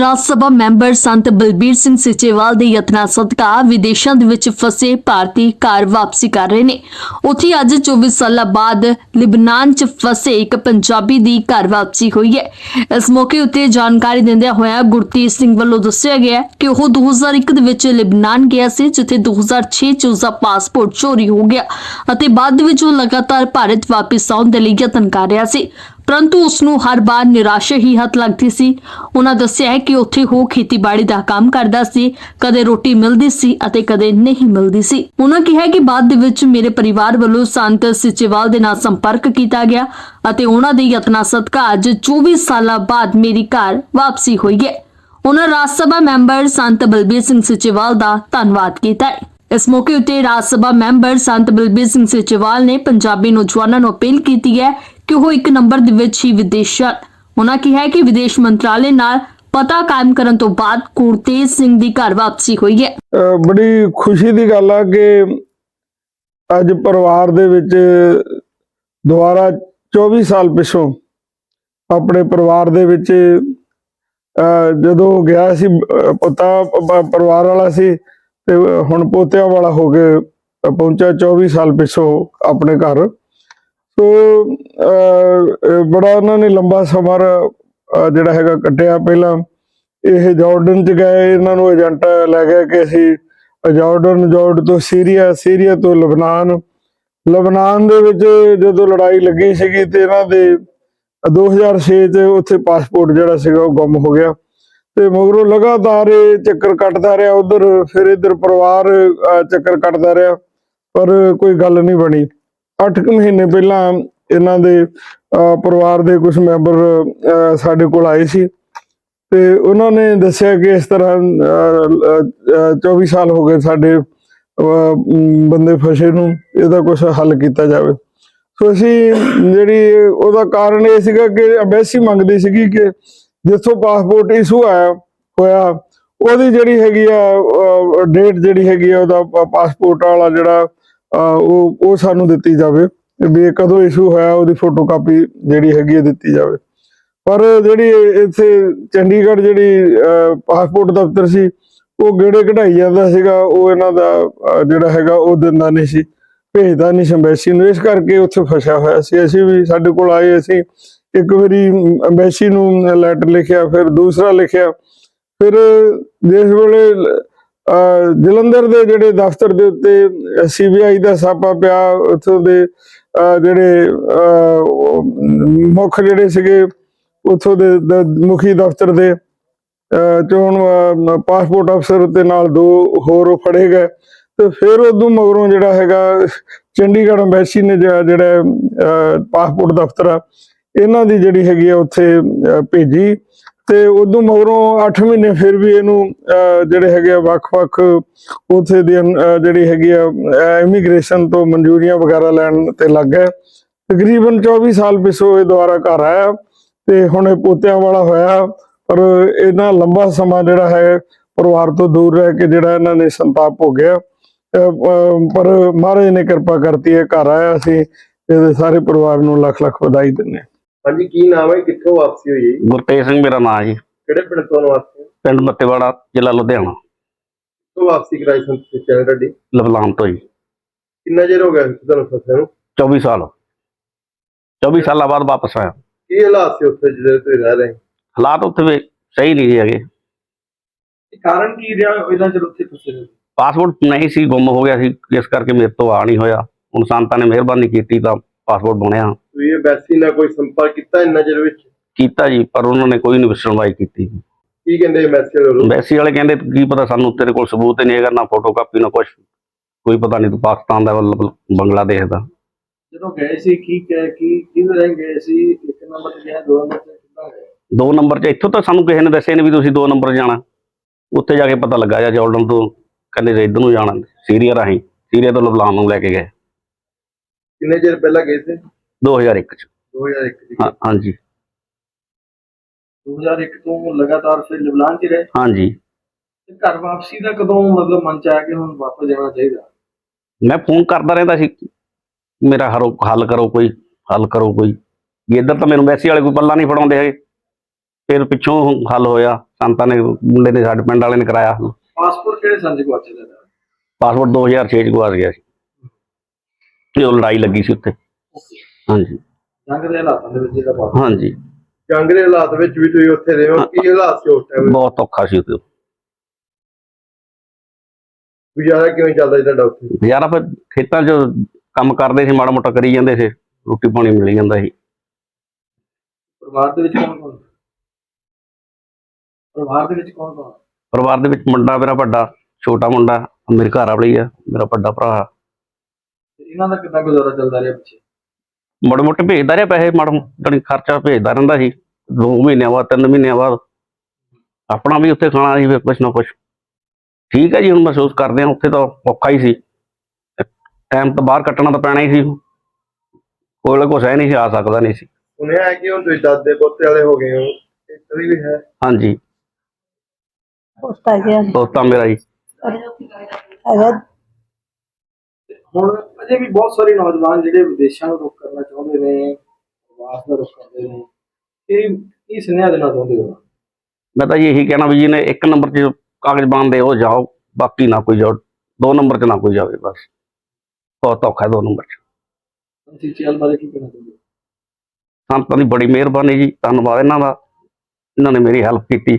ਰਾਜ ਸਭਾ member ਸੰਤ ਬਲਬੀਰ ਸਿੰਘ ਸਿਚੇਵਾਲ ਦੇ ਯਤਨਾਂ ਸਦਕਾ ਵਿਦੇਸ਼ਾਂ ਦੇ ਵਿੱਚ ਫਸੇ ਭਾਰਤੀ ਘਰ ਵਾਪਸੀ ਕਰ ਰਹੇ ਨੇ। ਉੱਥੇ ਅੱਜ 24 ਸਾਲਾਂ ਬਾਅਦ ਲਿਬਨਾਨ 'ਚ ਫਸੇ ਇੱਕ ਪੰਜਾਬੀ ਦੀ ਘਰ ਵਾਪਸੀ ਹੋਈ ਹੈ। ਇਸ ਮੌਕੇ ਉੱਤੇ ਜਾਣਕਾਰੀ ਦਿੰਦਿਆਂ ਹੋਇਆ ਗੁਰਤੀਰ ਸਿੰਘ ਵੱਲੋਂ ਦੱਸਿਆ ਗਿਆ ਕਿ ਉਹ 2001 ਦੇ ਵਿੱਚ ਲਿਬਨਾਨ ਗਿਆ ਸੀ, ਜਿੱਥੇ 2006 'ਚ ਉਸਦਾ ਪਾਸਪੋਰਟ ਚੋਰੀ ਹੋ ਗਿਆ ਅਤੇ ਬਾਅਦ ਵਿੱਚ ਉਹ ਲਗਾਤਾਰ ਭਾਰਤ ਵਾਪਸ ਆਉਣ ਦੇ ਲਈ ਯਤਨ ਕਰ ਰਿਹਾ ਸੀ। ਪਰੰਤੂ ਉਸ ਨੂੰ ਹਰ ਵਾਰ ਨਿਰਾਸ਼ਾ ਹੀ ਹੱਥ ਲੱਗਦੀ ਸੀ। ਉਹਨਾਂ ਦੱਸਿਆ ਹੈ ਕਿ ਉੱਥੇ ਉਹ ਖੇਤੀਬਾੜੀ ਦਾ ਕੰਮ ਕਰਦਾ ਸੀ, ਕਦੇ ਰੋਟੀ ਮਿਲਦੀ ਸੀ ਅਤੇ ਕਦੇ ਨਹੀਂ ਮਿਲਦੀ ਸੀ। ਉਹਨਾਂ ਕਿਹਾ ਕਿ ਬਾਅਦ ਦੇ ਵਿੱਚ ਮੇਰੇ ਪਰਿਵਾਰ ਵੱਲੋਂ ਸੰਤ ਸਿਚੇਵਾਲ ਦੇ ਨਾਲ ਸੰਪਰਕ ਕੀਤਾ ਗਿਆ ਅਤੇ ਉਹਨਾਂ ਦੇ ਯਤਨਾਂ ਸਦਕਾ ਅੱਜ 24 ਸਾਲਾਂ ਬਾਅਦ ਮੇਰੀ ਘਰ ਵਾਪਸੀ ਹੋਈ ਹੈ। ਉਹਨਾਂ ਰਾਜ ਸਭਾ ਮੈਂਬਰ ਸੰਤ ਬਲਬੀਰ ਸਿੰਘ ਸਿਚੇਵਾਲ ਦਾ ਧੰਨਵਾਦ ਕੀਤਾ ਹੈ। ਇਸ ਮੌਕੇ ਉੱਤੇ ਰਾਜ ਸਭਾ ਮੈਂਬਰ ਸੰਤ ਬਲਬੀਰ ਸਿੰਘ ਸਿਚੇਵਾਲ ਨੇ ਪੰਜਾਬੀ ਨੌਜਵਾਨਾਂ ਨੂੰ ਅਪੀਲ ਕੀਤੀ ਹੈ ਕਿ ਉਹ ਇੱਕ ਨੰਬਰ ਦੇ ਵਿੱਚ ਹੀ ਵਿਦੇਸ਼ਾਂ ਉਹਨਾਂ ਕਿਹਾ ਕਿ ਵਿਦੇਸ਼ ਮੰਤਰਾਲੇ ਨਾਲ ਪਤਾ ਕਾਇਮ ਕਰਨ ਤੋਂ ਬਾਅਦ ਗੁਰਤੇਜ ਸਿੰਘ ਦੀ ਘਰ ਵਾਪਸੀ ਹੋਈ ਹੈ। ਬੜੀ ਖੁਸ਼ੀ ਦੀ ਗੱਲ ਆ ਕਿ ਅੱਜ ਪਰਿਵਾਰ ਦੇ ਵਿੱਚ ਦੁਬਾਰਾ 24 ਸਾਲ ਪਿਛੋਂ ਆਪਣੇ ਪਰਿਵਾਰ ਦੇ ਵਿੱਚ ਅਹ ਜਦੋਂ ਗਿਆ ਸੀ ਅਹ ਪੋਤਾ ਪਰਿਵਾਰ ਵਾਲਾ ਸੀ ਤੇ ਹੁਣ ਪੋਤਿਆਂ ਵਾਲਾ ਹੋ ਕੇ ਪਹੁੰਚਿਆ 24 ਸਾਲ ਪਿਛੋਂ ਆਪਣੇ ਘਰ। ਸੋ ਬੜਾ ਉਹਨਾਂ ਨੇ ਲੰਬਾ ਸਮਾਂ ਜਿਹੜਾ ਹੈਗਾ ਕੱਟਿਆ ਪਹਿਲਾਂ। ਇਹ ਜਾਰਡਨ ਚ ਗਏ, ਇਹਨਾਂ ਨੂੰ ਏਜੰਟ ਲੈ ਗਿਆ ਕਿ ਅਸੀਂ ਜਾਰਡਨ ਜਾਰਡ ਤੋਂ ਸੀਰੀਆ ਸੀਰੀਆ ਤੋਂ ਲਬਨਾਨ ਲਬਨਾਨ ਦੇ ਵਿੱਚ ਜਦੋਂ ਲੜਾਈ ਲੱਗੀ ਸੀਗੀ ਤੇ ਇਹਨਾਂ ਦੇ 2006 ਚ ਉੱਥੇ ਪਾਸਪੋਰਟ ਜਿਹੜਾ ਸੀਗਾ ਉਹ ਗੁੰਮ ਹੋ ਗਿਆ। ਤੇ ਮਗਰੋਂ ਲਗਾਤਾਰ ਇਹ ਚੱਕਰ ਕੱਟਦਾ ਰਿਹਾ, ਉਧਰ ਫਿਰ ਇਧਰ ਪਰਿਵਾਰ ਚੱਕਰ ਕੱਟਦਾ ਰਿਹਾ, ਪਰ ਕੋਈ ਗੱਲ ਨਹੀਂ ਬਣੀ। 8 ਮਹੀਨੇ ਪਹਿਲਾਂ ਇਹਨਾਂ ਦੇ ਪਰਿਵਾਰ ਦੇ ਕੁਝ ਮੈਂਬਰ ਸਾਡੇ ਕੋਲ ਆਏ ਸੀ। ਤੇ ਉਹਨਾਂ ਨੇ ਦੱਸਿਆ ਕਿ ਇਸ ਤਰ੍ਹਾਂ ਅਹ, 24 ਸਾਲ ਹੋ ਗਏ ਸਾਡੇ ਬੰਦੇ ਫਸੇ ਨੂੰ ਇਹਦਾ ਕੁਝ ਹੱਲ ਕੀਤਾ ਜਾਵੇ। ਸੋ ਅਸੀਂ ਜਿਹੜੀ ਉਹਦਾ ਕਾਰਨ ਇਹ ਸੀਗਾ ਕਿ ਐਮਬੈਸੀ ਮੰਗਦੀ ਸੀਗੀ ਕਿ ਜਿੱਥੋਂ ਪਾਸਪੋਰਟ ਇਸ਼ੂ ਆਇਆ ਹੋਇਆ ਉਹਦੀ ਜਿਹੜੀ ਹੈਗੀ ਆ ਡੇਟ ਜਿਹੜੀ ਹੈਗੀ ਆ ਉਹਦਾ ਪਾਸਪੋਰਟ ਵਾਲਾ ਜਿਹੜਾ ਉਹ ਉਹ ਸਾਨੂੰ ਦਿੱਤੀ ਜਾਵੇ ਵੀ ਇਹ ਕਦੋਂ ਇਸ਼ੂ ਹੋਇਆ, ਉਹਦੀ ਫੋਟੋਕਾਪੀ ਜਿਹੜੀ ਹੈਗੀ ਦਿੱਤੀ ਜਾਵੇ। ਪਰ ਜਿਹੜੀ ਇੱਥੇ ਚੰਡੀਗੜ੍ਹ ਜਿਹੜੀ ਪਾਸਪੋਰਟ ਦਫ਼ਤਰ ਸੀ, ਉਹ ਗੇੜੇ ਕਢਾਈ ਜਾਂਦਾ ਸੀਗਾ, ਉਹ ਇਹਨਾਂ ਦਾ ਜਿਹੜਾ ਹੈਗਾ, ਉਹ ਦਿੰਦਾ ਨਹੀਂ ਸੀ, ਭੇਜਦਾ ਨਹੀਂ ਸੀ ਅੰਬੈਸੀ ਨੂੰ। ਇਸ ਕਰਕੇ ਉੱਥੇ ਫਸਿਆ ਹੋਇਆ ਸੀ। ਅਸੀਂ ਵੀ ਸਾਡੇ ਕੋਲ ਆਏ, ਅਸੀਂ ਇੱਕ ਵਾਰੀ ਅੰਬੈਸੀ ਨੂੰ ਲੈਟਰ ਲਿਖਿਆ, ਫਿਰ ਦੂਸਰਾ ਲਿਖਿਆ। ਫਿਰ ਜਿਸ ਵੇਲੇ ਜਲੰਧਰ ਦੇ ਜਿਹੜੇ ਦਫ਼ਤਰ ਦੇ ਉੱਤੇ ਸੀਬੀਆਈ ਦਾ ਛਾਪਾ ਪਿਆ ਉੱਥੋਂ ਦੇ ਜਿਹੜੇ ਮੁੱਖ ਜਿਹੜੇ ਸੀਗੇ ਉੱਥੋਂ ਦੇ ਮੁਖੀ ਦਫ਼ਤਰ ਦੇ ਅਹ, ਚੋਣ ਪਾਸਪੋਰਟ ਅਫਸਰ ਤੇ ਨਾਲ ਦੋ ਹੋਰ ਉਹ ਫੜੇ ਗਏ। ਤੇ ਫਿਰ ਉਦੋਂ ਮਗਰੋਂ ਜਿਹੜਾ ਹੈਗਾ ਚੰਡੀਗੜ੍ਹ ਅੰਬੈਸੀ ਨੇ ਜਿਹੜਾ ਅਹ, ਪਾਸਪੋਰਟ ਦਫ਼ਤਰ ਆ ਇਹਨਾਂ ਦੀ ਜਿਹੜੀ ਹੈਗੀ ਆ ਉੱਥੇ ਭੇਜੀ। ਤੇ ਉਦੋਂ ਮਗਰੋਂ 8 ਮਹੀਨੇ ਫਿਰ ਵੀ ਇਹਨੂੰ ਅਹ, ਜਿਹੜੇ ਹੈਗੇ ਆ ਵੱਖ-ਵੱਖ ਉੱਥੇ ਦੀ ਜਿਹੜੀ ਹੈਗੀ ਆ ਇਮੀਗ੍ਰੇਸ਼ਨ ਤੋਂ ਮਨਜ਼ੂਰੀਆਂ ਵਗੈਰਾ ਲੈਣ ਤੇ ਲੱਗ ਗਏ। ਤਕਰੀਬਨ 24 ਸਾਲ ਪਿਛੋਂ ਇਹ ਦੁਬਾਰਾ ਘਰ ਆਇਆ ਤੇ ਹੁਣ ਇਹ ਪੋਤਿਆਂ ਵਾਲਾ ਹੋਇਆ। ਪਰ ਇਹਨਾਂ ਲੰਬਾ ਸਮਾਂ ਜਿਹੜਾ ਹੈ ਪਰਿਵਾਰ ਤੋਂ ਦੂਰ ਰਹਿ ਕੇ ਜਿਹੜਾ ਇਹਨਾਂ ਨੇ ਸੰਤਾਪ ਭੋਗਿਆ ਅਹ, ਪਰ ਮਹਾਰਾਜ ਨੇ ਕਿਰਪਾ ਕਰਤੀ ਹੈ ਘਰ ਆਇਆ ਸੀ। ਇਹਦੇ ਸਾਰੇ ਪਰਿਵਾਰ ਨੂੰ ਲੱਖ ਲੱਖ ਵਧਾਈ ਦਿੰਦੇ ਹਾਂ। ਹਾਂਜੀ ਕੀ ਨਾਮ ਹੈ? ਕਿੱਥੋਂ ਵਾਪਸੀ ਹੋਈ ਹੈ ਜੀ? ਗੁਰਤੇਜ ਸਿੰਘ ਮੇਰਾ ਨਾਮ ਜੀ। ਕਿਹੜੇ ਪਿੰਡ ਤੋਂ ਵਾਪਸੀ ਪਿੰਡ ਮੱਤੇਵਾੜਾ ਜ਼ਿਲ੍ਹਾ ਲੁਧਿਆਣਾ। ਕਿੱਥੋਂ ਵਾਪਸੀ ਕਰਾਈ ਸੰਤ ਸਿੱਖਿਆ ਤੁਹਾਡੀ? ਲਵਲਾਮ ਤੋਂ ਜੀ। ਕਿੰਨਾ ਚਿਰ ਹੋ ਗਿਆ ਸੀ ਤੁਹਾਨੂੰ ਫਸੇ ਨੂੰ? 24 ਸਾਲ। 24 ਸਾਲਾਂ ਬਾਅਦ ਵਾਪਸ ਆਇਆ। ਕੀ ਹਾਲਾਤ ਸੀ ਉੱਥੇ ਜਿਹੜੇ ਤੁਸੀਂ ਰਹਿ ਰਹੇ? ਹਾਲਾਤ ਉੱਥੇ ਵੀ ਸਹੀ ਨਹੀਂ ਜੀ ਹੈਗੇ। ਕਾਰਨ ਕੀ ਰਿਹਾ ਇਹਨਾਂ ਚਿਰ ਉੱਥੇ ਫਸੇ ਨੂੰ ਪਾਸਪੋਰਟ ਨਹੀਂ ਸੀ ਗੁੰਮ ਹੋ ਗਿਆ ਸੀ। ਇਸ ਕਰਕੇ ਮੇਰੇ ਤੋਂ ਆ ਨਹੀਂ ਹੋਇਆ। ਹੁਣ ਸੰਤਾਂ ਨੇ ਮਿਹਰਬਾਨੀ ਕੀਤੀ ਤਾਂ ਪਾਸਪੋਰਟ ਬਣਿਆ। ਤੁਸੀਂ ਇਹ ਬੈਸੀ ਨਾਲ ਕੋਈ ਸੰਪਰਕ ਕੀਤਾ ਇੰਨਾ ਚਿਰ ਵਿੱਚ? ਕੀਤਾ ਜੀ ਪਰ ਉਹਨਾਂ ਨੇ ਕੋਈ ਨਹੀਂ ਸੁਣਵਾਈ ਕੀਤੀ। ਕੀ ਕਹਿੰਦੇ ਮੈਸੇਜ ਵੱਲੋਂ ਐਮਬੈਸੀ ਵਾਲੇ ਕਹਿੰਦੇ ਕੀ ਪਤਾ ਸਾਨੂੰ ਤੇਰੇ ਕੋਲ ਸਬੂਤ ਹੀ ਨਹੀਂ ਹੈਗਾ ਨਾ ਫੋਟੋਕਾਪੀ ਨਾ ਕੁਝ ਕੋਈ ਪਤਾ ਨਹੀਂ ਤੂੰ ਪਾਕਿਸਤਾਨ ਦਾ ਵੱਲ ਬੰਗਲਾਦੇਸ਼ ਦਾ। ਜਦੋਂ ਗਏ ਸੀ ਕੀ ਕਹਿ ਕੀ ਕਿਹਦੇ ਰਹਿ ਗਏ ਸੀ? ਇੱਕ ਨੰਬਰ ਤੇ ਗਿਆ ਦੋ ਨੰਬਰ ਤੇ ਕਿੱਦਾਂ ਗਏ? ਦੋ ਨੰਬਰ 'ਚ ਇੱਥੋਂ ਤਾਂ ਸਾਨੂੰ ਕਿਸੇ ਨੇ ਦੱਸਿਆ ਨਹੀਂ ਵੀ ਤੁਸੀਂ ਦੋ ਨੰਬਰ ਜਾਣਾ। ਉੱਥੇ ਜਾ ਕੇ ਪਤਾ ਲੱਗਾ ਜਾਂ ਜਾਰਡਨ ਤੋਂ ਕਹਿੰਦੇ ਜੇ ਇੱਧਰ ਨੂੰ ਜਾਣਾ ਸੀਰੀਆ ਰਾਹੀਂ ਸੀਰੀਆ ਤੋਂ ਲਬਨਾਨ ਨੂੰ ਲੈ ਕੇ ਗਏ। ਕਿੰਨੇ ਚਿਰ ਪਹਿਲਾਂ ਗਏ ਸੀ? 2001 'ਚ। 2001 ਚ ਹਾਂ- ਹਾਂਜੀ। 2001 ਤੋਂ ਲਗਾਤਾਰ ਫਿਰ ਲਿਬਨਾਨ 'ਚ ਹੀ ਰਹੇ? ਹਾਂਜੀ। ਤੇ ਘਰ ਵਾਪਸੀ ਦਾ ਕਦੋਂ ਮਤਲਬ ਮਨ ਚ ਆਇਆ ਕਿ ਹੁਣ ਵਾਪਸ ਜਾਣਾ ਚਾਹੀਦਾ? ਮੈਂ ਫੋਨ ਕਰਦਾ ਰਹਿੰਦਾ ਸੀ। ਮੇਰਾ ਹਰੋ ਹੱਲ ਕਰੋ ਕੋਈ ਹੱਲ ਕਰੋ ਕੋਈ। ਵੀ ਇੱਧਰ ਤਾਂ ਮੈਨੂੰ ਵੈਸੀ ਵਾਲੇ ਕੋਈ ਪੱਲਾ ਨਹੀਂ ਫੜਾਉਂਦੇ ਹੈਗੇ। ਫਿਰ ਪਿੱਛੋਂ ਹੱਲ ਹੋਇਆ। ਸੰਤਾਂ ਨੇ ਮੁੰਡੇ ਨੇ ਸਾਡੇ ਪਿੰਡ ਵਾਲੇ ਨੇ ਕਰਾਇਆ ਹੱਲ। ਪਾਸਪੋਰਟ ਕਿਹੜੇ ਸੰਜ ਗਵਾਚੇ ਦਾ ਹੈ? ਪਾਸਪੋਰਟ 2006 ਚ ਗਵਾਚ ਗਿਆ ਸੀ। ਜਦੋਂ ਲੜਾਈ ਲੱਗੀ ਸੀ ਉੱਥੇ। ਹਾਂਜੀ। ਜੰਗ ਦੇ ਹਾਲਾਤਾਂ ਦੇ ਵਿੱਚ ਜਿਹੜਾ ਪਾਸਪੋਰਟ ਹਾਂਜੀ। ਜੰਗ ਦੇ ਹਾਲਾਤ ਵਿੱਚ ਵੀ ਤੁਸੀਂ ਉੱਥੇ ਰਹੇ ਹੋ ਕੀ ਹਾਲਾਤ ਸੀ ਉਸ ਟਾਈਮ ਬਹੁਤ ਔਖਾ ਸੀ ਉੱਥੇ। ਗੁਜ਼ਾਰਾ ਕਿਵੇਂ ਚੱਲਦਾ ਸੀ ਤੁਹਾਡਾ ਉੱਥੇ? ਯਾਰ ਫਿਰ ਖੇਤਾਂ 'ਚ ਕੰਮ ਕਰਦੇ ਸੀ ਮਾੜਾ ਮੋਟਾ ਕਰੀ ਜਾਂਦੇ ਸੀ ਰੋਟੀ ਪਾਣੀ ਮਿਲ ਜਾਂਦਾ ਸੀ। ਪਰਿਵਾਰ ਦੇ ਵਿੱਚ ਕੌਣ ਕੌਣ? ਪਰਿਵਾਰ ਦੇ ਵਿੱਚ ਕੌਣ ਕੌਣ? ਪਰਿਵਾਰ ਦੇ ਵਿੱਚ ਮੁੰਡਾ ਮੇਰਾ ਵੱਡਾ ਛੋਟਾ ਮੁੰਡਾ ਮੇਰੇ ਘਰ ਵਾਲੀ ਆ ਮੇਰਾ ਵੱਡਾ ਭਰਾ। ਇਹਨਾਂ ਦਾ ਕਿੰਨਾ ਗੁਜ਼ਾਰਾ ਚੱਲਦਾ ਰਿਹਾ ਪਿੱਛੇ? ਮਾੜੇ ਮੋਟੇ ਭੇਜਦਾ ਰਿਹਾ ਪੈਸੇ ਮਾੜਾ ਮੋਟਾ ਖਰਚਾ ਭੇਜਦਾ ਰਹਿੰਦਾ ਸੀ। ਦੋ ਮਹੀਨਿਆਂ ਬਾਅਦ ਤਿੰਨ ਮਹੀਨਿਆਂ ਬਾਅਦ। ਆਪਣਾ ਵੀ ਉੱਥੇ ਖਾਣਾ ਸੀ ਫਿਰ ਕੁਛ ਨਾ ਕੁਛ। ਠੀਕ ਹੈ ਜੀ ਹੁਣ ਮਹਿਸੂਸ ਕਰਦੇ ਹਾਂ ਉੱਥੇ ਤਾਂ ਔਖਾ ਹੀ ਸੀ। ਟਾਈਮ ਤਾਂ ਬਾਹਰ ਕੱਟਣਾ ਤਾਂ ਪੈਣਾ ਹੀ ਸੀ। ਕੋਲ ਕੁਛ ਹੈ ਨਹੀਂ ਸੀ ਆ ਸਕਦਾ ਨਹੀਂ ਸੀ। ਸੁਣਿਆ ਹੈ ਕਿ ਹੁਣ ਤੁਸੀਂ ਦਾਦੇ ਪੋਤੇ ਵਾਲੇ ਹੋ ਗਏ ਹੋ ਤਰ੍ਹਾਂ ਵੀ ਹੈ? ਹਾਂਜੀ। ਪੋਤਾ ਗਿਆ ਦੋਸਤਾਂ ਮੇਰਾ ਜੀ। ਹੈਗਾ ਹੁਣ ਅਜੇ ਵੀ ਬਹੁਤ ਸਾਰੇ ਨੌਜਵਾਨ ਜਿਹੜੇ ਵਿਦੇਸ਼ਾਂ ਨੂੰ ਰੁਖ ਕਰਨਾ ਚਾਹੁੰਦੇ ਨੇ ਪ੍ਰਵਾਸ ਦਾ ਰੁਖ ਕਰਦੇ ਨੇ ਇਹ ਕੀ ਸੁਨੇਹਾ ਦੇਣਾ ਚਾਹੁੰਦੇ ਹੋ? ਮੈਂ ਤਾਂ ਜੀ ਇਹੀ ਕਹਿਣਾ ਵੀ ਜਿਹਨੇ ਇੱਕ ਨੰਬਰ 'ਚ ਕਾਗਜ਼ ਬਣਦੇ ਉਹ ਜਾਓ ਬਾਕੀ ਨਾ ਕੋਈ ਜਾਓ ਦੋ ਨੰਬਰ 'ਚ ਨਾ ਕੋਈ ਜਾਵੇ ਬਸ। ਬਹੁਤ ਔਖਾ ਦੋ ਨੰਬਰ 'ਚ। ਤੁਸੀਂ ਚੈਲ ਬਾਰੇ ਕੀ ਕਹਿਣਾ ਚਾਹੁੰਦੇ ਹੋ? ਸੰਤਾਂ ਦੀ ਬੜੀ ਮਿਹਰਬਾਨੀ ਜੀ ਧੰਨਵਾਦ ਇਹਨਾਂ ਦਾ ਇਹਨਾਂ ਨੇ ਮੇਰੀ ਹੈਲਪ ਕੀਤੀ।